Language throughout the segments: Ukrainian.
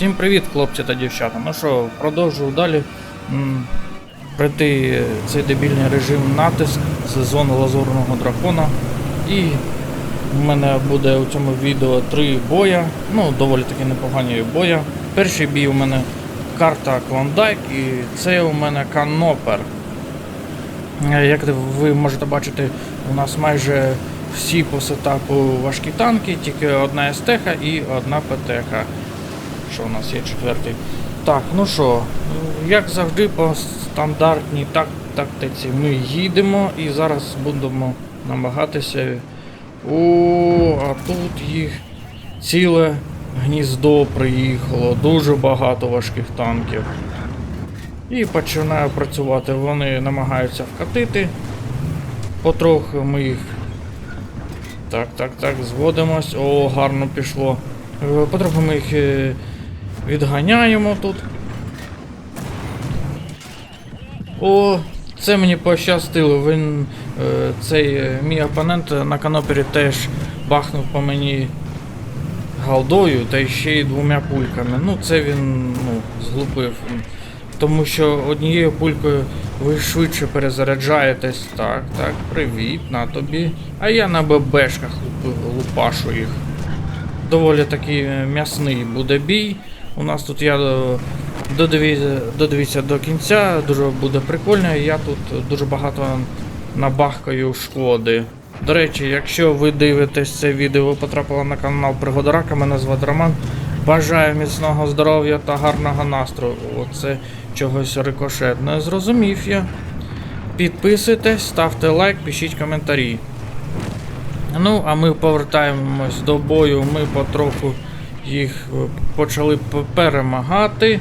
Всім привіт, хлопці та дівчата. Ну що, продовжую далі м, пройти цей дебільний режим натиск з зони лазурного дракона. І в мене буде у цьому відео три боя, ну доволі таки непогані боя. Перший бій у мене карта Клондайк і це у мене Канопер. Е, Як ви можете бачити, у нас майже всі по сетапу важкі танки, тільки одна СТХ і одна ПТХ. Що у нас є четвертий? Так, ну що, як завжди, по стандартній так, тактиці ми їдемо і зараз будемо намагатися. О, а тут їх ціле гніздо приїхало, дуже багато важких танків. І починаю працювати. Вони намагаються вкатити. Потроху ми їх. Так, так, так, зводимось. О, гарно пішло. Е, Потроху ми їх е, відганяємо тут. О, це мені пощастило. Він е, цей е, мій опонент на канопері теж бахнув по мені галдою та ще й двома пульками. Ну, це він ну, зглупив. Тому що однією пулькою ви швидше перезаряджаєтесь. Так, так, привіт, на тобі. А я на ББшках лупашу їх. Доволі такий е, м'ясний буде бій. У нас тут я е, додивіться, до кінця, дуже буде прикольно. Я тут дуже багато набахкаю шкоди. До речі, якщо ви дивитесь це відео, ви потрапили на канал Пригода мене звати Роман. Бажаю міцного здоров'я та гарного настрою. Оце чогось рикошетне. Зрозумів я. Підписуйтесь, ставте лайк, пишіть коментарі. Ну, а ми повертаємось до бою. Ми потроху їх е, почали перемагати.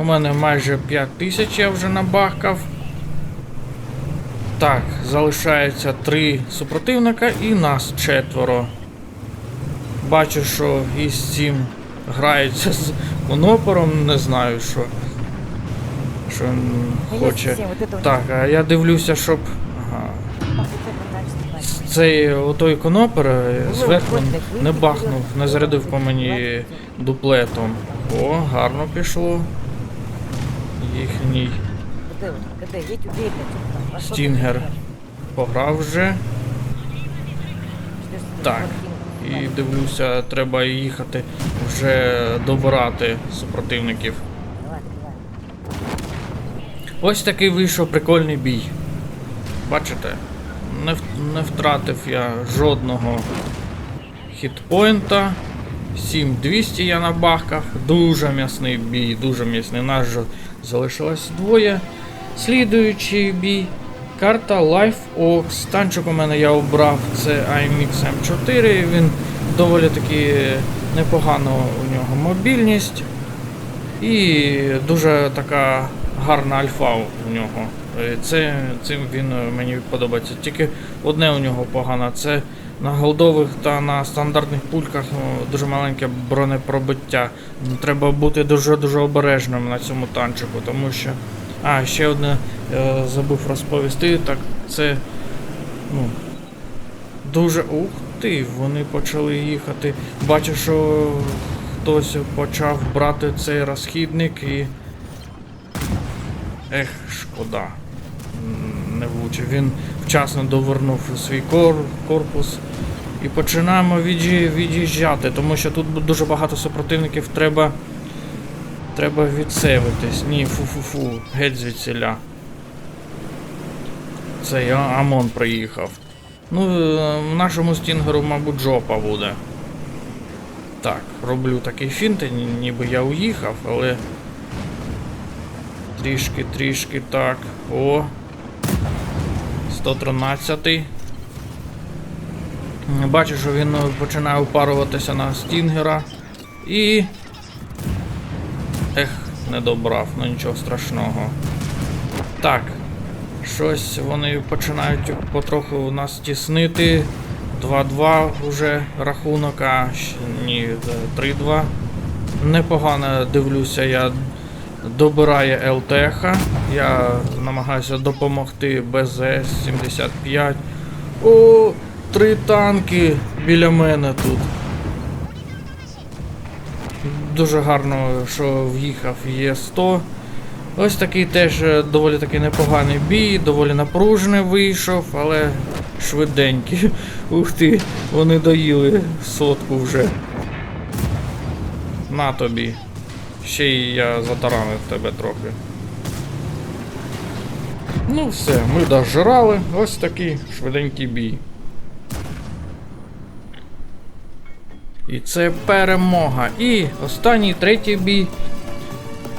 У мене майже 5 тисяч я вже набахкав. Так, залишається три супротивника і нас четверо. Бачу, що із цим грається з монопором, не знаю що. Що він хоче. Так, а я дивлюся, щоб. Ага. Цей отой конопер е, зверху не бахнув, не зарядив по мені дуплетом. О, гарно пішло. Їхній стінгер пограв вже. Так. І дивлюся, треба їхати вже добирати супротивників. Ось такий вийшов прикольний бій. Бачите? Не, не втратив я жодного хітпоінта. 7200 я набахкав. Дуже м'ясний бій, дуже м'ясний. Нас же залишилось двоє. Слідуючий бій. Карта Life Ox. Танчик у мене я обрав. Це IMX M4. Він доволі таки непогано у нього мобільність. І дуже така гарна альфа у нього. Е, Це, цим він е, мені подобається. Тільки одне у нього погано. Це на голдових та на стандартних пульках ну, дуже маленьке бронепробиття. Треба бути дуже-дуже обережним на цьому танчику, тому що. А, ще одне е, забув розповісти, так це. Ну, дуже. Ух ти, вони почали їхати. Бачу, що хтось почав брати цей розхідник і. Ех, шкода. Не влучив. Він вчасно довернув свій кор, корпус. І починаємо від'ї- від'їжджати, тому що тут дуже багато супротивників треба. Треба відсевитись. Ні, фу-фу-фу, геть звідсіля. Цей А- Амон приїхав. Ну, е, нашому стінгеру, мабуть, жопа буде. Так, роблю такий фінт, ніби я уїхав, але. Трішки, трішки так. О. 113. Бачу, що він е, починає упаруватися на стінгера. І. Ех, не добрав, ну нічого страшного. Так. Щось вони починають потроху нас тіснити. 2-2 вже рахунок, а ні, е, 3-2. Непогано дивлюся, я добирає ЛТХ. Я намагаюся допомогти БЗС-75. О, три танки біля мене тут. дуже гарно, що в'їхав Є100. Ось такий теж е, доволі таки непоганий бій, доволі напружений вийшов, але швиденький. Ух ти, вони доїли сотку вже. На тобі. Ще й я затаранив тебе трохи. Ну все, ми дожрали. Ось такий швиденький бій. І це перемога. І останній третій бій.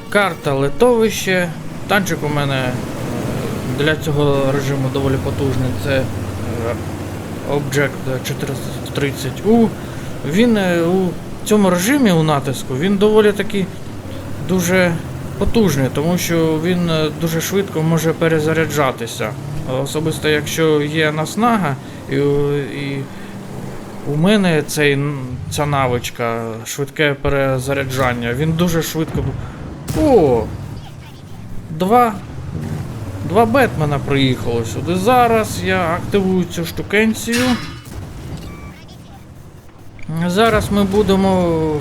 Карта литовище. Танчик у мене е, для цього режиму доволі потужний. Це е, Object 430U. Він е, у цьому режимі у натиску він доволі таки дуже потужний, тому що він е, дуже швидко може перезаряджатися. Особисто якщо є наснага, і, і у мене цей, ця навичка, швидке перезаряджання, він дуже швидко. О! Два. Два Бетмена приїхало сюди. Зараз я активую цю штукенцію. Зараз ми будемо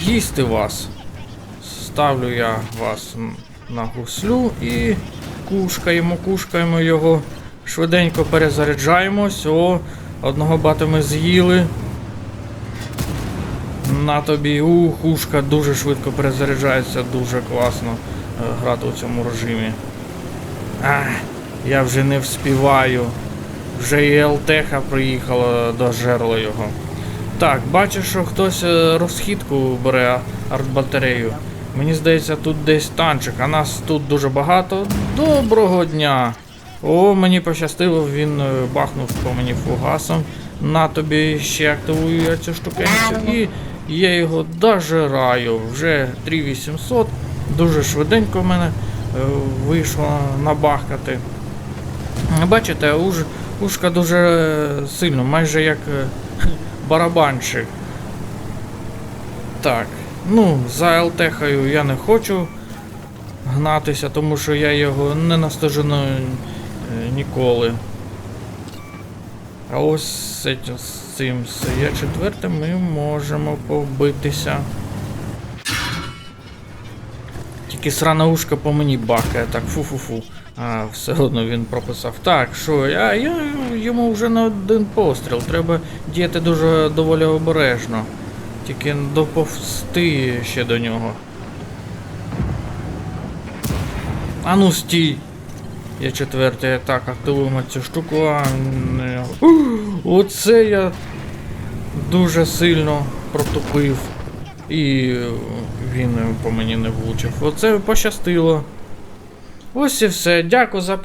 їсти вас. Ставлю я вас на гуслю і кушкаємо, кушкаємо його. Швиденько перезаряджаємось. О, одного бата ми з'їли. На тобі, у, хушка дуже швидко перезаряджається, дуже класно е, грати у цьому режимі. Ах, я вже не вспіваю. Вже і ЛТХ приїхала до жерла його. Так, бачу, що хтось е, розхідку бере артбатарею. Мені здається, тут десь танчик, а нас тут дуже багато. Доброго дня! О, мені пощастило, він е, бахнув по мені фугасом. На тобі ще активую я цю штукенцю і я його дожираю. Вже 3800. Дуже швиденько в мене е, вийшло набахкати. Бачите, уж, ушка дуже сильно, майже як е, барабанщик. Так, ну, за ЛТХою я не хочу гнатися, тому що я його не настежену е, ніколи. А ось з цим- є четвертим ми можемо побитися. Тільки срана ушка по мені бахає, так фу-фу-фу. А, все одно він прописав. Так, що, я, я йому вже на один постріл. Треба діяти дуже доволі обережно. Тільки доповсти ще до нього. А ну стій! Я четвертий, так, активуємо цю штуку. А. Оце я дуже сильно протупив. І він по мені не влучив. Оце пощастило. Ось і все. Дякую за